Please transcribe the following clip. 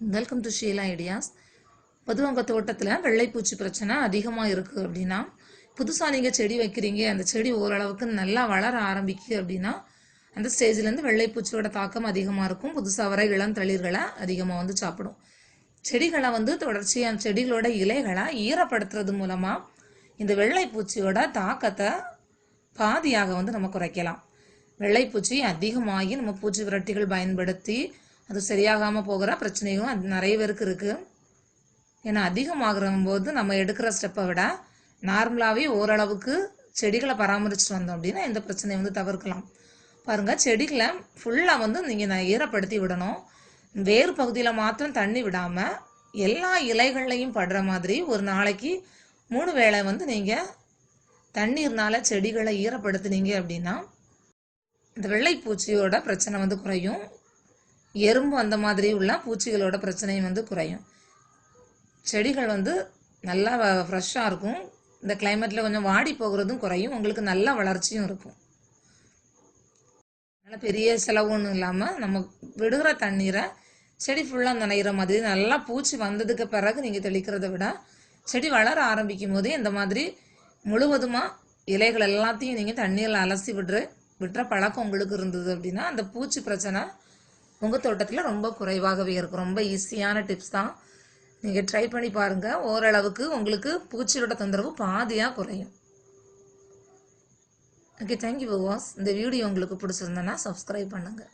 Welcome to Sheela ideas பொதுவங்க தோட்டத்தில் வெள்ளைப்பூச்சி பிரச்சனை அதிகமாக இருக்குது அப்படின்னா புதுசாக நீங்கள் செடி வைக்கிறீங்க அந்த செடி ஓரளவுக்கு நல்லா வளர ஆரம்பிக்கு அப்படின்னா அந்த ஸ்டேஜ்லேருந்து வெள்ளைப்பூச்சியோட தாக்கம் அதிகமாக இருக்கும். புதுசாக வர இளம் தளிர்களை அதிகமாக வந்து சாப்பிடும். செடிகளை வந்து தொடர்ச்சியாக செடிகளோட இலைகளை ஈரப்படுத்துறது மூலமாக இந்த வெள்ளைப்பூச்சியோட தாக்கத்தை பாதியாக வந்து நம்ம குறைக்கலாம். வெள்ளைப்பூச்சி அதிகமாகி நம்ம பூச்சி விரட்டிகள் பயன்படுத்தி அது சரியாகாமல் போகிற பிரச்சனையும் அது நிறைய பேருக்கு இருக்குது ஏன்னா அதிகமாகிற போது நம்ம எடுக்கிற ஸ்டெப்பை விட நார்மலாகவே ஓரளவுக்கு செடிகளை பராமரிச்சுட்டு வந்தோம் அப்படின்னா இந்த பிரச்சனையை வந்து தவிர்க்கலாம். பாருங்கள் செடிகளை ஃபுல்லாக வந்து நீங்கள் நான் ஈரப்படுத்தி விடணும். வேறு பகுதியில் மாத்திரம் தண்ணி விடாமல் எல்லா இலைகள்லையும் படுற மாதிரி ஒரு நாளைக்கு மூணு வேளை வந்து நீங்கள் தண்ணீர்னால செடிகளை ஈரப்படுத்துனீங்க அப்படின்னா இந்த வெள்ளைப்பூச்சியோட பிரச்சனை வந்து குறையும். எறும்பு அந்த மாதிரி உள்ள பூச்சிகளோட பிரச்சனையும் வந்து குறையும். செடிகள் வந்து நல்லா ஃப்ரெஷ்ஷாக இருக்கும். இந்த கிளைமேட்டில் கொஞ்சம் வாடி போகிறதும் குறையும். உங்களுக்கு நல்ல வளர்ச்சியும் இருக்கும். அதனால் பெரிய செலவு ஒன்றும் இல்லாமல் நம்ம விடுகிற தண்ணீரை செடி ஃபுல்லாக நனைகிற மாதிரி நல்லா பூச்சி வந்ததுக்கு பிறகு நீங்கள் தெளிக்கிறத விட செடி வளர ஆரம்பிக்கும் போதே இந்த மாதிரி முழுவதுமாக இலைகள் எல்லாத்தையும் நீங்கள் தண்ணீரில் அலசி விடுற விட்டுற பழக்கம் உங்களுக்கு இருந்தது அப்படின்னா அந்த பூச்சி பிரச்சனை உங்கள் தோட்டத்தில் ரொம்ப குறைவாகவே இருக்கும். ரொம்ப ஈஸியான டிப்ஸ் தான். நீங்கள் ட்ரை பண்ணி பாருங்கள் ஓரளவுக்கு உங்களுக்கு பூச்சியோட தொந்தரவு பாதியாக குறையும். ஓகே தேங்க்யூ வாஸ் இந்த வீடியோ உங்களுக்கு பிடிச்சிருந்தேன்னா சப்ஸ்கிரைப் பண்ணுங்கள்